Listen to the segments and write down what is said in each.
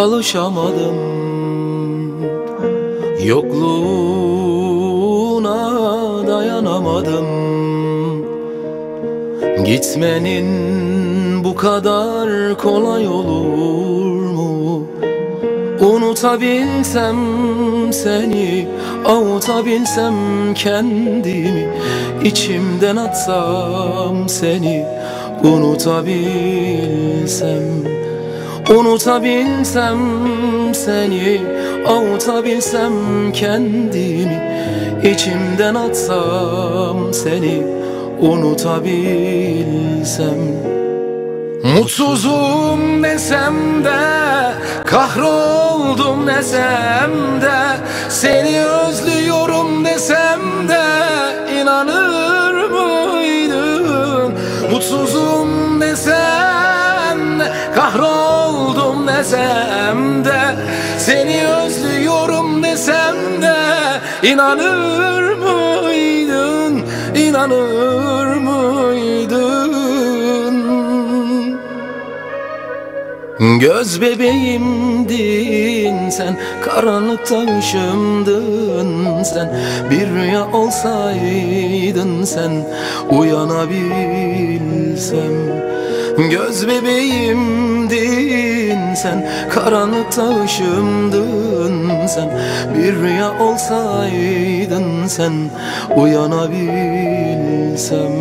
alışamadım Yokluğuna dayanamadım Gitmenin bu kadar kolay olur mu? Unutabilsem seni Avutabilsem kendimi içimden atsam seni Unutabilsem Unutabilsem seni Avutabilsem kendimi içimden atsam seni Unutabilsem. Mutsuzum desem de Kahroldum desem de Seni özlüyorum desem de inanır mıydın? Mutsuzum desem de Kahroldum desem de Seni özlüyorum desem de inanır mıydın İnanır mıydın? Göz bebeğimdin sen Karanlıkta ışımdın sen Bir rüya olsaydın sen Uyanabilsem Göz bebeğimdin sen Karanlıkta ışımdın sen. Bir rüya olsaydın sen Uyanabilsem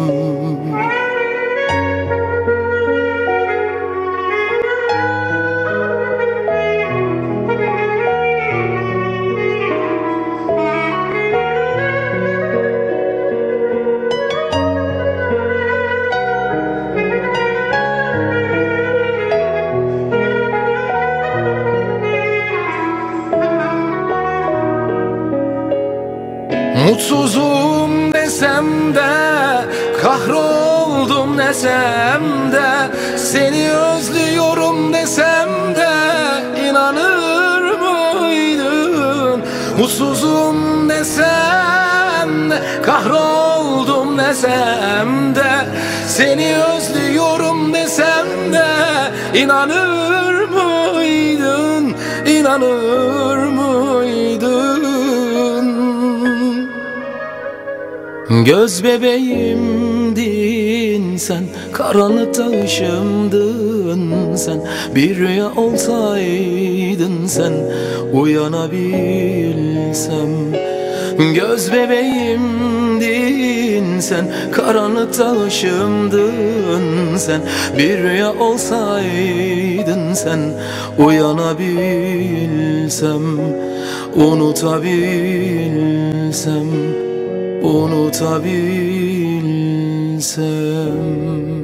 Mutsuzum desem de Kahroldum desem de Seni özlüyorum desem de inanır mıydın? Mutsuzum desem de Kahroldum desem de Seni özlüyorum desem de inanır mıydın? İnanır Göz bebeğimdin sen Karanlıkta ışımdın sen. Bir rüya olsaydın sen Uyanabilsem. Göz bebeğimdin sen Karanlıkta ışımdın sen. Bir rüya olsaydın sen Uyanabilsem. Unutabilsem unutabilsem